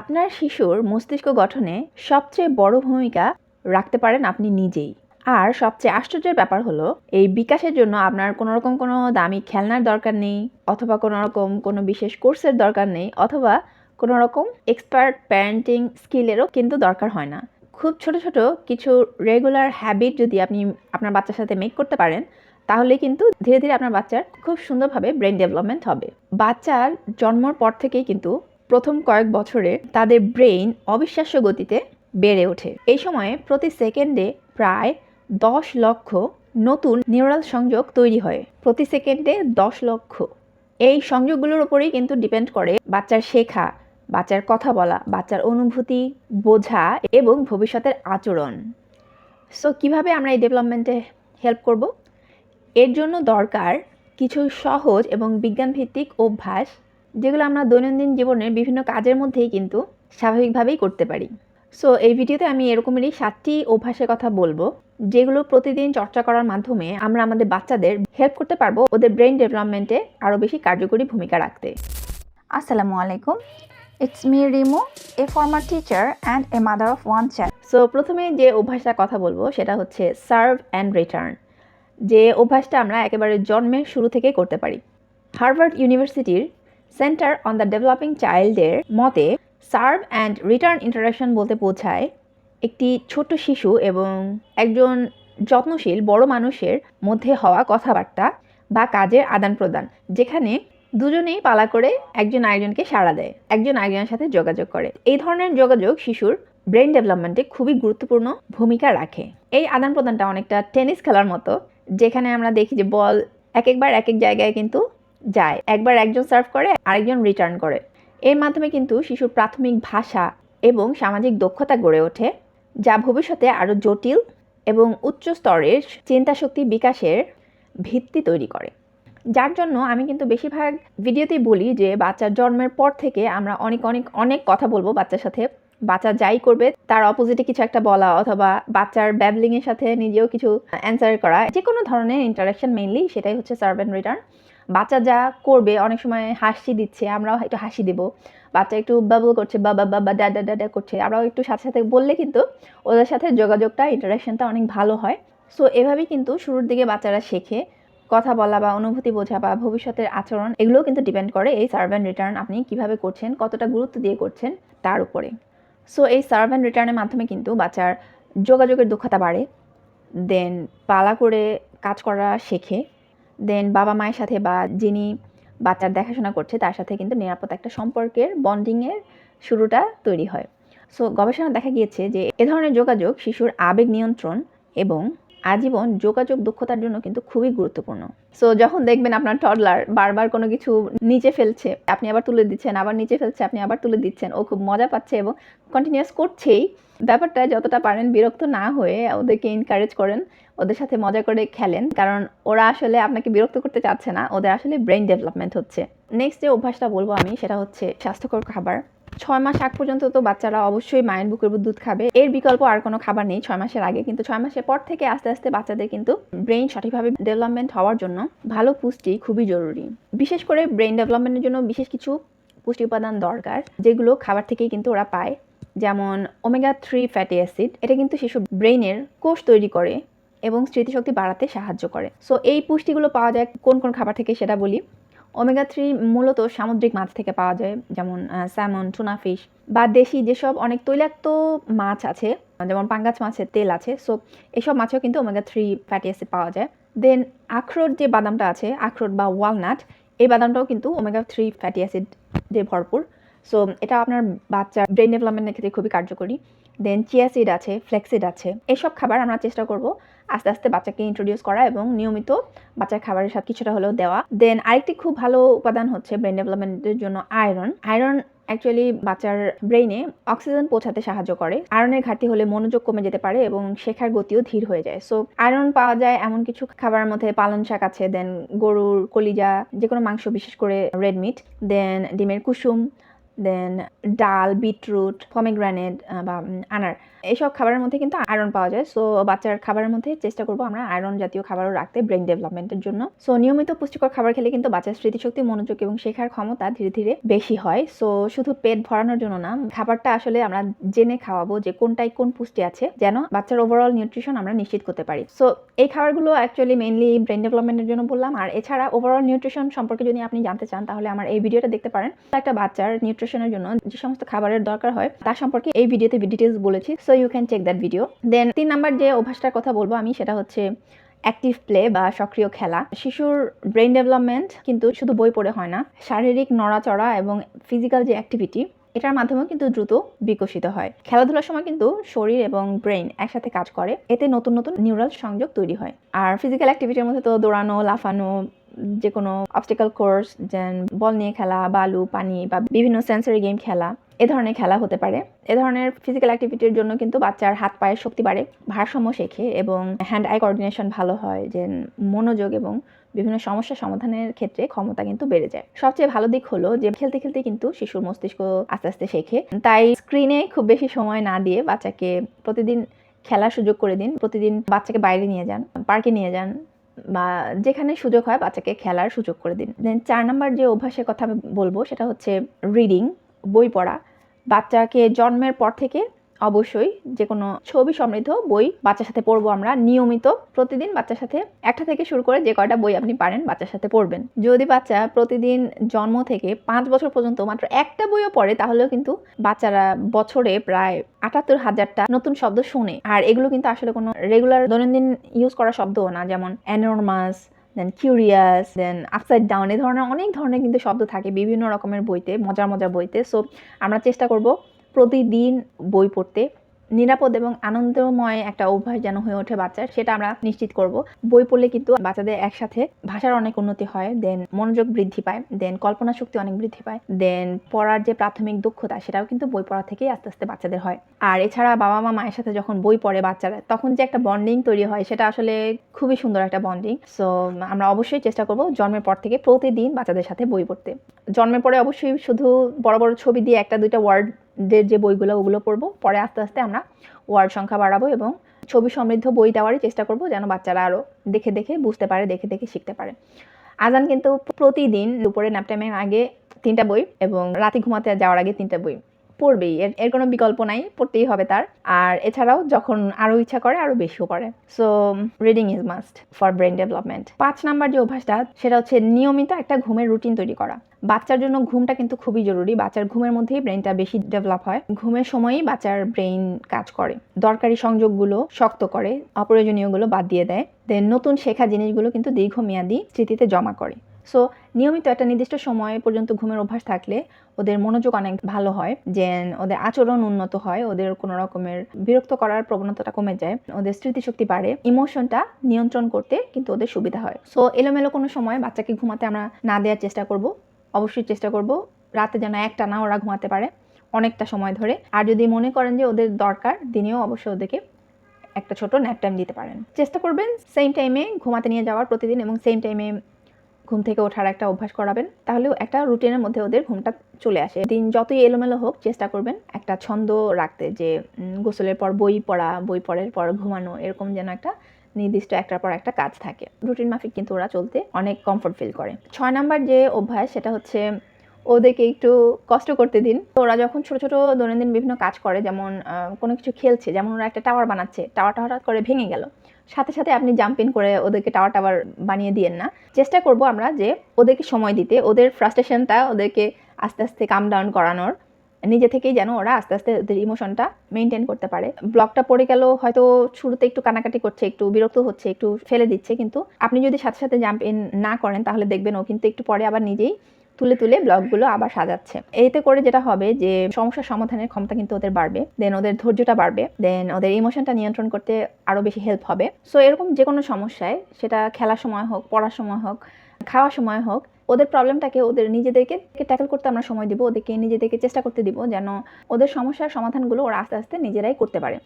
আপনার শিশুর মস্তিষ্ক গঠনে সবচেয়ে বড় ভূমিকা রাখতে পারেন আপনি নিজেই। আর সবচেয়ে আশ্চর্যের ব্যাপার হলো, এই বিকাশের জন্য আপনার কোনো রকম কোনো দামি খেলনার দরকার নেই, অথবা কোনো রকম কোনো বিশেষ কোর্সের দরকার নেই, অথবা কোনো রকম এক্সপার্ট প্যারেন্টিং স্কিলেরও কিন্তু দরকার হয় না। খুব ছোট ছোট কিছু রেগুলার হ্যাবিট যদি আপনি আপনার বাচ্চার সাথে মেক করতে পারেন, তাহলে কিন্তু ধীরে ধীরে আপনার বাচ্চার খুব সুন্দরভাবে ব্রেন ডেভেলপমেন্ট হবে। বাচ্চার জন্মর পর থেকেই কিন্তু প্রথম কয়েক বছরে তাদের ব্রেইন অবিশ্বাস্য গতিতে বেড়ে ওঠে। এই সময়ে প্রতি সেকেন্ডে প্রায় দশ লক্ষ নতুন নিউরাল সংযোগ তৈরি হয়। প্রতি সেকেন্ডে দশ লক্ষ। এই সংযোগগুলোর উপরেই কিন্তু ডিপেন্ড করে বাচ্চার শেখা, বাচ্চার কথা বলা, বাচ্চার অনুভূতি বোঝা এবং ভবিষ্যতের আচরণ। সো কীভাবে আমরা এই ডেভেলপমেন্টে হেল্প করব? এর জন্য দরকার কিছু সহজ এবং বিজ্ঞানভিত্তিক অভ্যাস যেগুলো আমরা দৈনন্দিন জীবনের বিভিন্ন কাজের মধ্যেই কিন্তু স্বাভাবিকভাবেই করতে পারি। সো এই ভিডিওতে আমি এরকমেরই সাতটি অভ্যাসের কথা বলব যেগুলো প্রতিদিন চর্চা করার মাধ্যমে আমরা আমাদের বাচ্চাদের হেল্প করতে পারব ওদের ব্রেন ডেভেলপমেন্টে আরও বেশি কার্যকরী ভূমিকা রাখতে। আসসালামু আলাইকুম। It's me Rimu, a former teacher and a mother of one child. So প্রথমে যে অভ্যাসটার কথা বলব সেটা হচ্ছে সার্ভ অ্যান্ড রিটার্ন যে অভ্যাসটা আমরা একেবারে জন্মের শুরু থেকে করতে পারি। হার্ভার্ড ইউনিভার্সিটির সেন্টার অন দ্য ডেভেলপিং চাইল্ডের মতে সার্ভ অ্যান্ড রিটার্ন ইন্টারাকশন বলতে বোঝায় একটি ছোট শিশু এবং একজন যত্নশীল বড় মানুষের মধ্যে হওয়া কথাবার্তা বা কাজের আদান প্রদান, যেখানে দুজনেই পালা করে একজন আরেকজনকে সাড়া দেয়, একজন আরেকজনের সাথে যোগাযোগ করে। এই ধরনের যোগাযোগ শিশুর ব্রেন ডেভেলপমেন্টে খুবই গুরুত্বপূর্ণ ভূমিকা রাখে। এই আদান প্রদানটা অনেকটা টেনিস খেলার মতো, যেখানে আমরা দেখি যে বল এক একবার এক এক জায়গায় কিন্তু যায়, একবার একজন সার্ভ করে, আরেকজন রিটার্ন করে। এর মাধ্যমে কিন্তু শিশুর প্রাথমিক ভাষা এবং সামাজিক দক্ষতা গড়ে ওঠে, যা ভবিষ্যতে আরও জটিল এবং উচ্চ স্তরের চিন্তাশক্তি বিকাশের ভিত্তি তৈরি করে। যার জন্য আমি কিন্তু বেশিরভাগ ভিডিওতেই বলি যে বাচ্চার জন্মের পর থেকে আমরা অনেক অনেক অনেক কথা বলব বাচ্চার সাথে। বাচ্চা যাই করবে, তার অপোজিটে কিছু একটা বলা অথবা বাচ্চার ব্যাবলিংয়ের সাথে নিজেও কিছু অ্যান্সার করা। যে কোনো ধরনের ইন্টারাকশন মেইনলি সেটাই হচ্ছে সার্ভ অ্যান্ড রিটার্ন বাচ্চা যা করবে, অনেক সময় হাসি দিচ্ছে, আমরাও একটু হাসি দেব। বাচ্চা একটু বাবল করছে, বা বা বা ডা ডা ডা করছে, আমরাও একটু সাথে সাথে বললে কিন্তু ওদের সাথে যোগাযোগটা ইন্টারাকশনটা অনেক ভালো হয়। সো এভাবেই কিন্তু শুরুর দিকে বাচ্চারা শেখে। কথা বলা বা অনুভূতি বোঝা বা ভবিষ্যতের আচরণ, এগুলোও কিন্তু ডিপেন্ড করে এই সার্ভ অ্যান্ড রিটার্ন আপনি কীভাবে করছেন, কতটা গুরুত্ব দিয়ে করছেন তার উপরে। সো এই সার্ভ অ্যান্ড রিটার্নের মাধ্যমে কিন্তু বাচ্চার যোগাযোগের দক্ষতা বাড়ে। দেন পালা করে কাজ করা শেখে। দেন বাবা মায়ের সাথে বা যিনি বাচ্চার দেখাশোনা করছে, তার সাথে কিন্তু নিরাপদ একটা সম্পর্কের বন্ডিংয়ের শুরুটা তৈরি হয়। সো গবেষণা দেখা গিয়েছে যে এ ধরনের যোগাযোগ শিশুর আবেগ নিয়ন্ত্রণ এবং আজীবন যোগাযোগ দক্ষতার জন্য কিন্তু খুবই গুরুত্বপূর্ণ। সো যখন দেখবেন আপনার টডলার বারবার কোনো কিছু নিচে ফেলছে, আপনি আবার তুলে দিচ্ছেন, আবার নিচে ফেলছে, আপনি আবার তুলে দিচ্ছেন, ও খুব মজা পাচ্ছে এবং কন্টিনিউয়াস করছেই, ব্যাপারটা যতটা পারেন বিরক্ত না হয়ে ওদেরকে এনকারেজ করেন ওদের সাথে মজা করে খেলেন, কারণ ওরা আসলে আপনাকে বিরক্ত করতে চাচ্ছে না, ওদের আসলে ব্রেন ডেভেলপমেন্ট হচ্ছে। নেক্সট যে অভ্যাসটা বলব আমি, সেটা হচ্ছে স্বাস্থ্যকর খাবার। ছয় মাস আগ পর্যন্ত তো বাচ্চারা অবশ্যই মায়ের বুকের দুধ খাবে। এর বিকল্প আর কোনো খাবার নেই ছয় মাসের আগে, কিন্তু ছয় মাসের পর থেকে আস্তে আস্তে বাচ্চাদের কিন্তু ব্রেন সঠিকভাবে ডেভেলপমেন্ট হওয়ার জন্য ভালো পুষ্টি খুবই জরুরি। বিশেষ করে ব্রেন ডেভেলপমেন্টের জন্য বিশেষ কিছু পুষ্টি উপাদান দরকার, যেগুলো খাবার থেকেই কিন্তু ওরা পায়। যেমন ওমেগা থ্রি ফ্যাটি অ্যাসিড এটা কিন্তু শিশু ব্রেইনের কোষ তৈরি করে। এবং স্মৃতিশক্তি বাড়াতে সাহায্য করে। সো এই পুষ্টিগুলো পাওয়া যায় কোন কোন খাবার থেকে সেটা বলি। ওমেগা থ্রি মূলত সামুদ্রিক মাছ থেকে পাওয়া যায়, যেমন স্যামন টুনা ফিশ বা দেশি যেসব অনেক তৈলাক্ত মাছ আছে, যেমন পাঙ্গাস মাছের তেল আছে সো এসব মাছেও কিন্তু ওমেগা থ্রি ফ্যাটি অ্যাসিড পাওয়া যায়। দেন আখরোট যে বাদামটা আছে, আখরোট বা ওয়ালনাট এই বাদামটাও কিন্তু ওমেগা থ্রি ফ্যাটি অ্যাসিড দিয়ে ভরপুর। সো এটা আপনার বাচ্চার ব্রেন ডেভেলপমেন্টের ক্ষেত্রে খুবই কার্যকরী। দেন চিয়াসিড আছে ফ্লেক্সিড আছে, এসব খাবার আমরা চেষ্টা করব আস্তে আস্তে বাচ্চাকে ইন্ট্রোডিউস করা এবং নিয়মিত বাচ্চার খাবারের সাথে কিছুটা হলেও দেওয়া। দেন আরেকটি খুব ভালো উপাদান হচ্ছে ব্রেন ডেভেলপমেন্টের জন্য আয়রন আয়রন অ্যাকচুয়ালি বাচ্চার ব্রেইনে অক্সিজেন পৌঁছাতে সাহায্য করে। আয়রনের ঘাটতি হলে মনোযোগ কমে যেতে পারে এবং শেখার গতিও ধীর হয়ে যায়। সো আয়রন পাওয়া যায় এমন কিছু খাবারের মধ্যে পালন শাক আছে দেন গরুর কলিজা যে কোনো মাংস, বিশেষ করে রেড মিট দেন ডিমের কুসুম দেন ডাল, বিটরুট পমিগ্রানেট বা আনার। এইসব খাবারের মধ্যে কিন্তু আয়রন পাওয়া যায়। সো বাচ্চার খাবারের মধ্যে চেষ্টা করব আমরা আয়রন জাতীয় খাবারও রাখতে ব্রেন ডেভেলপমেন্টের জন্য। সো নিয়মিত পুষ্টিকর খাবার খেলে কিন্তু বাচ্চার স্মৃতিশক্তি, মনোযোগ এবং শেখার ক্ষমতা ধীরে ধীরে বেশি হয়। সো শুধু পেট ভরানোর জন্য না, খাবারটা আসলে আমরা জেনে খাওয়াবো যে কোনটায় কোন পুষ্টি আছে, যেন বাচ্চার ওভারঅল নিউট্রিশন আমরা নিশ্চিত করতে পারি। সো এই খাবারগুলো অ্যাকচুয়ালি মেইনলি ব্রেন ডেভেলপমেন্টের জন্য বললাম। আর এছাড়া ওভারঅল নিউট্রিশন সম্পর্কে যদি আপনি জানতে চান, তাহলে আমার এই ভিডিওটা দেখতে পারেন। একটা বাচ্চার নিউট্রিশনের জন্য যে সমস্ত খাবারের দরকার হয় তার সম্পর্কে এই ভিডিওতে ডিটেলস বলেছি। So you can check that video then তিন নাম্বার যে অভ্যাসটার কথা বলব আমি সেটা হচ্ছে অ্যাক্টিভ প্লে বা সক্রিয় খেলা। শিশুর ব্রেন ডেভেলপমেন্ট কিন্তু শুধু বই পড়ে হয় না, শারীরিক নড়াচড়া এবং ফিজিক্যাল যে অ্যাক্টিভিটি এটার মাধ্যমেও কিন্তু দ্রুত বিকশিত হয়। খেলাধুলার সময় কিন্তু শরীর এবং ব্রেন একসাথে কাজ করে, এতে নতুন নতুন নিউরাল সংযোগ তৈরি হয়। আর ফিজিক্যাল অ্যাক্টিভিটির মধ্যে তো দৌড়ানো, লাফানো যে কোনো অবস্টিক্যাল কোর্স যেন বল নিয়ে খেলা, বালু, পানি বা বিভিন্ন সেন্সরি গেম খেলা, এ ধরনের খেলা হতে পারে। এ ধরনের ফিজিক্যাল অ্যাক্টিভিটির জন্য কিন্তু বাচ্চার হাত পায়ের শক্তি বাড়ে, ভারসাম্য শেখে এবং হ্যান্ড আই কোঅর্ডিনেশন ভালো হয় যে মনোযোগ এবং বিভিন্ন সমস্যা সমাধানের ক্ষেত্রে ক্ষমতা কিন্তু বেড়ে যায়। সবচেয়ে ভালো দিক হলো যে খেলতে খেলতে কিন্তু শিশুর মস্তিষ্ক আস্তে আস্তে শেখে। তাই স্ক্রিনে খুব বেশি সময় না দিয়ে বাচ্চাকে প্রতিদিন খেলার সুযোগ করে দিন। প্রতিদিন বাচ্চাকে বাইরে নিয়ে যান পার্কে নিয়ে যান বা যেখানে সুযোগ হয় বাচ্চাকে খেলার সুযোগ করে দিন। দেন চার নাম্বার যে অভ্যাসের কথা আমি বলব সেটা হচ্ছে রিডিং বই পড়া। বাচ্চাকে জন্মের পর থেকে অবশ্যই যে কোনো ছবি সমৃদ্ধ বই বাচ্চার সাথে পড়ব আমরা নিয়মিত। প্রতিদিন বাচ্চার সাথে একটা থেকে শুরু করে যে কয়টা বই আপনি পারেন বাচ্চার সাথে পড়বেন। যদি বাচ্চা প্রতিদিন জন্ম থেকে পাঁচ বছর পর্যন্ত মাত্র একটা বইও পড়ে, তাহলেও কিন্তু বাচ্চারা বছরে প্রায় আটাত্তর হাজারটা নতুন শব্দ শুনে। আর এগুলো কিন্তু আসলে কোনো রেগুলার দৈনন্দিন ইউজ করা শব্দও না। যেমন enormous then curious then upside down এ ধরনের অনেক ধরনের কিন্তু শব্দ থাকে বিভিন্ন রকমের বইতে, মজার মজার বইতে। সো আমরা চেষ্টা করব প্রতিদিন বই পড়তে। নিরাপদ এবং আনন্দময় একটা অভ্যাস যেন হয়ে ওঠে বাচ্চার, সেটা আমরা নিশ্চিত করব। বই পড়লে কিন্তু বাচ্চাদের একসাথে ভাষার অনেক উন্নতি হয় দেন মনোযোগ বৃদ্ধি পায় দেন কল্পনা শক্তি অনেক বৃদ্ধি পায় দেন পড়ার যে প্রাথমিক দক্ষতা, সেটাও কিন্তু বই পড়া থেকেই আস্তে আস্তে বাচ্চাদের হয়। আর এছাড়া বাবা মা মায়ের সাথে যখন বই পড়ে বাচ্চারা, তখন যে একটা বন্ডিং তৈরি হয়, সেটা আসলে খুবই সুন্দর একটা বন্ডিং সো আমরা অবশ্যই চেষ্টা করব জন্মের পর থেকে প্রতিদিন বাচ্চাদের সাথে বই পড়তে। জন্মের পরে অবশ্যই শুধু বড় বড় ছবি দিয়ে একটা দুইটা ওয়ার্ডের যে বইগুলো, ওগুলো পড়ব। পরে আস্তে আস্তে আমরা ওয়ার্ড সংখ্যা বাড়াবো এবং ছবি সমৃদ্ধ বই দেওয়ারই চেষ্টা করব যেন বাচ্চারা আরও দেখে দেখে বুঝতে পারে, দেখে দেখে শিখতে পারে। আজান কিন্তু প্রতিদিন দুপুরে ন্যাপটাইমের আগে তিনটা বই এবং রাতে ঘুমাতে যাওয়ার আগে তিনটা বই। পড়বেই। এর এর কোনো বিকল্প নাই, পড়তেই হবে তার। আর এছাড়াও যখন আরও ইচ্ছা করে, আরও বেশিও করে so reading is must for brain development পাঁচ নাম্বার যে অভ্যাসটা, সেটা হচ্ছে নিয়মিত একটা ঘুমের রুটিন তৈরি করা। বাচ্চার জন্য ঘুমটা কিন্তু খুবই জরুরি। বাচ্চার ঘুমের মধ্যেই ব্রেনটা বেশি ডেভেলপ হয়। ঘুমের সময়ই বাচ্চার ব্রেন কাজ করে। দরকারি সংযোগগুলো শক্ত করে, অপ্রয়োজনীয়গুলো বাদ দিয়ে দেয়। দেন নতুন শেখা জিনিসগুলো কিন্তু দীর্ঘমেয়াদী স্মৃতিতে জমা করে। সো নিয়মিত একটা নির্দিষ্ট সময় পর্যন্ত ঘুমের অভ্যাস থাকলে ওদের মনোযোগ অনেক ভালো হয় যে ওদের আচরণ উন্নত হয়, ওদের কোনো রকমের বিরক্ত করার প্রবণতাটা কমে যায়, ওদের স্মৃতিশক্তি বাড়ে ইমোশনটা নিয়ন্ত্রণ করতে কিন্তু ওদের সুবিধা হয়। সো এলোমেলো কোনো সময় বাচ্চাকে ঘুমাতে আমরা না দেওয়ার চেষ্টা করব, অবশ্যই চেষ্টা করব, রাতে যেন একটা না ওরা ঘুমাতে পারে অনেকটা সময় ধরে। আর যদি মনে করেন যে ওদের দরকার, দিনেও অবশ্যই ওদেরকে একটা ছোট ন্যাপ টাইম দিতে পারেন। চেষ্টা করবেন সেম টাইমে ঘুমাতে নিয়ে যাওয়ার প্রতিদিন এবং সেম টাইমে ঘুম থেকে ওঠার একটা অভ্যাস করাবেন, তাহলেও একটা রুটিনের মধ্যে ওদের ঘুমটা চলে আসে। দিন যতই এলোমেলো হোক, চেষ্টা করবেন একটা ছন্দ রাখতে যে গোসলের পর বই পড়া, বই পড়ার পর ঘুমানো, এরকম যেন একটা নির্দিষ্ট একটার পর একটা কাজ থাকে। রুটিন মাফিক কিন্তু ওরা চলতে অনেক কমফোর্ট ফিল করে। ছয় নাম্বার যে অভ্যাস, সেটা হচ্ছে ওদেরকে একটু কষ্ট করতে দিন। তো ওরা যখন ছোট ছোট দৈনন্দিন বিভিন্ন কাজ করে, যেমন কোনো কিছু খেলছে, যেমন ওরা একটা টাওয়ার বানাচ্ছে টাওয়ারটা হঠাৎ করে ভেঙে গেল। সাথে সাথে আপনি জাম্প ইন করে ওদেরকে টাওয়ার টাওয়ার বানিয়ে দিয়েন না। চেষ্টা করব আমরা যে ওদেরকে সময় দিতে, ওদের ফ্রাস্ট্রেশনটা ওদেরকে আস্তে আস্তে কাম ডাউন করানোর। নিজে থেকেই যেন ওরা আস্তে আস্তে ওদের ইমোশনটা মেনটেন করতে পারে। ব্লকটা পড়ে গেল হয়তো শুরুতে একটু কানাকাটি করছে, একটু বিরক্ত হচ্ছে, একটু ফেলে দিচ্ছে, কিন্তু আপনি যদি সাথে সাথে জাম্প না করেন তাহলে দেখবেন ও কিন্তু একটু পরে আবার নিজেই তুলে তুলে ব্লগগুলো আবার সাজাচ্ছে। এতে করে যেটা হবে যে সমস্যার সমাধানের ক্ষমতা কিন্তু ওদের বাড়বে। দেন ওদের ধৈর্যটা বাড়বে। দেন ওদের ইমোশনটা নিয়ন্ত্রণ করতে আরও বেশি হেল্প হবে। সো এরকম যে কোনো সমস্যায়, সেটা খেলার সময় হোক, পড়ার সময় হোক, খাওয়ার সময় হোক, ওদের প্রবলেমটাকে ওদের নিজেদেরকে ট্যাকল করতে আমরা সময় দিব, ওদেরকে নিজেদেরকে চেষ্টা করতে দিব যেন ওদের সমস্যার সমাধানগুলো ওরা আস্তে আস্তে নিজেরাই করতে পারে।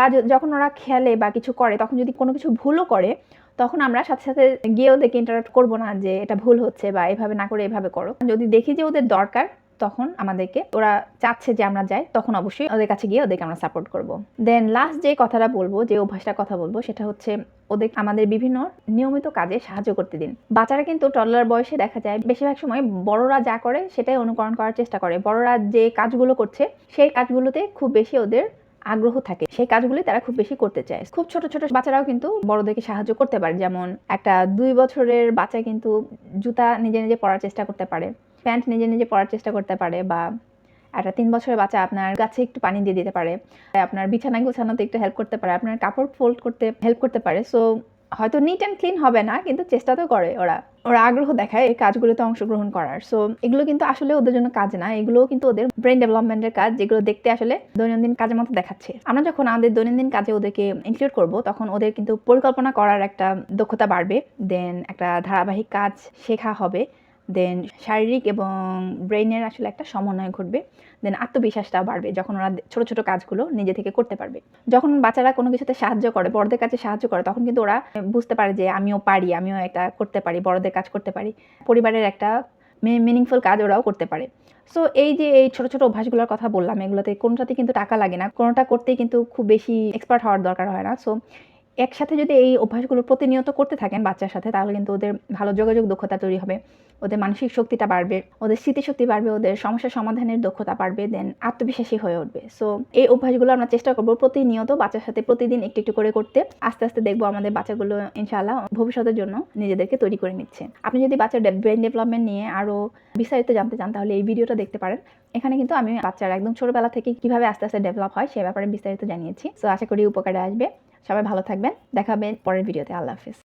বা যখন ওরা খেলে বা কিছু করে, তখন যদি কোনো কিছু ভুলও করে, তখন আমরা সাথে সাথে গিয়ে ওদেরকে ইন্টারাপ্ট করব না যে এটা ভুল হচ্ছে বা এভাবে না করে এভাবে করো। যদি দেখি যে ওদের দরকার, তখন আমাদেরকে, ওরা চাচ্ছে যে আমরা যাই, তখন অবশ্যই ওদের কাছে গিয়ে ওদেরকে আমরা সাপোর্ট করব। দেন লাস্ট যে কথাটা বলব, যে অভ্যাসটা কথা বলব, সেটা হচ্ছে ওদের আমাদের বিভিন্ন নিয়মিত কাজে সাহায্য করতে দিন। বাচ্চারা কিন্তু টডলার বয়সে দেখা যায়, বেশিরভাগ সময় বড়রা যা করে, সেটাই অনুকরণ করার চেষ্টা করে। বড়রা যে কাজগুলো করছে, সেই কাজগুলোতে খুব বেশি ওদের আগ্রহ থাকে। সেই কাজগুলি তারা খুব বেশি করতে চায়। খুব ছোট ছোট বাচ্চারাও কিন্তু বড়দেরকে সাহায্য করতে পারে। যেমন একটা দুই বছরের বাচ্চা কিন্তু জুতা নিজে নিজে পরার চেষ্টা করতে পারে, প্যান্ট নিজে নিজে পরার চেষ্টা করতে পারে বা একটা তিন বছরের বাচ্চা আপনার গাছে একটু পানি দিয়ে দিতে পারে, আপনার বিছানা গোছানোতে একটু হেল্প করতে পারে, আপনার কাপড় ফোল্ড করতে হেল্প করতে পারে। সো হয়তো নিট অ্যান্ড ক্লিন হবে না, কিন্তু চেষ্টা তো করে ওরা। ওরা আগ্রহ দেখায় এই কাজগুলোতে অংশগ্রহণ করার। সো এগুলো কিন্তু আসলে ওদের জন্য কাজ না। এগুলো কিন্তু ওদের ব্রেন ডেভেলপমেন্টের কাজ, যেগুলো দেখতে আসলে দৈনন্দিন কাজের মতো দেখাচ্ছে। আমরা যখন আমাদের দৈনন্দিন কাজে ওদেরকে ইনক্লুড করব, তখন ওদের কিন্তু পরিকল্পনা করার একটা দক্ষতা বাড়বে। দেন একটা ধারাবাহিক কাজ শেখা হবে। দেন শারীরিক এবং ব্রেইনের আসলে একটা সমন্বয় ঘটবে। দেন আত্মবিশ্বাসটা বাড়বে যখন ওরা ছোট ছোট কাজগুলো নিজে থেকে করতে পারবে। যখন বাচ্চারা কোনো কিছুতে সাহায্য করে, বড়দের কাছে সাহায্য করে, তখন কিন্তু ওরা বুঝতে পারে যে আমিও পারি, আমিও একটা করতে পারি, বড়দের কাজ করতে পারি। পরিবারের একটা মিনিংফুল কাজ ওরাও করতে পারে। সো এই যে এই ছোট ছোট অভ্যাসগুলোর কথা বললাম, এগুলোতে কোনোটাতে কিন্তু টাকা লাগে না। কোনোটা করতেই কিন্তু খুব বেশি এক্সপার্ট হওয়ার দরকার হয় না। সো একসাথে যদি এই অভ্যাসগুলো প্রতিনিয়ত করতে থাকেন বাচ্চার সাথে, তাহলে কিন্তু ওদের ভালো যোগাযোগ দক্ষতা তৈরি হবে, ওদের মানসিক শক্তিটা বাড়বে, ওদের স্মৃতিশক্তি বাড়বে, ওদের সমস্যা সমাধানের দক্ষতা বাড়বে দেন আত্মবিশ্বাসী হয়ে উঠবে। সো এই অভ্যাসগুলো আমরা চেষ্টা করব প্রতিনিয়ত বাচ্চার সাথে প্রতিদিন একটু একটু করে করতে। আস্তে আস্তে দেখব আমাদের বাচ্চাগুলো ইনশাআল্লাহ ভবিষ্যতের জন্য নিজেদেরকে তৈরি করে নিচ্ছে। আপনি যদি বাচ্চার ব্রেন ডেভেলপমেন্ট নিয়ে আরও বিস্তারিত জানতে চান, তাহলে এই ভিডিওটা দেখতে পারেন। এখানে কিন্তু আমি বাচ্চার একদম ছোটবেলা থেকে কীভাবে আস্তে আস্তে ডেভেলপ হয় সে ব্যাপারে বিস্তারিত জানিয়েছি। সো আশা করি উপকারে আসবে। সবাই ভালো থাকবেন দেখাবেন পরের ভিডিওতে আল্লাহ হাফিজ।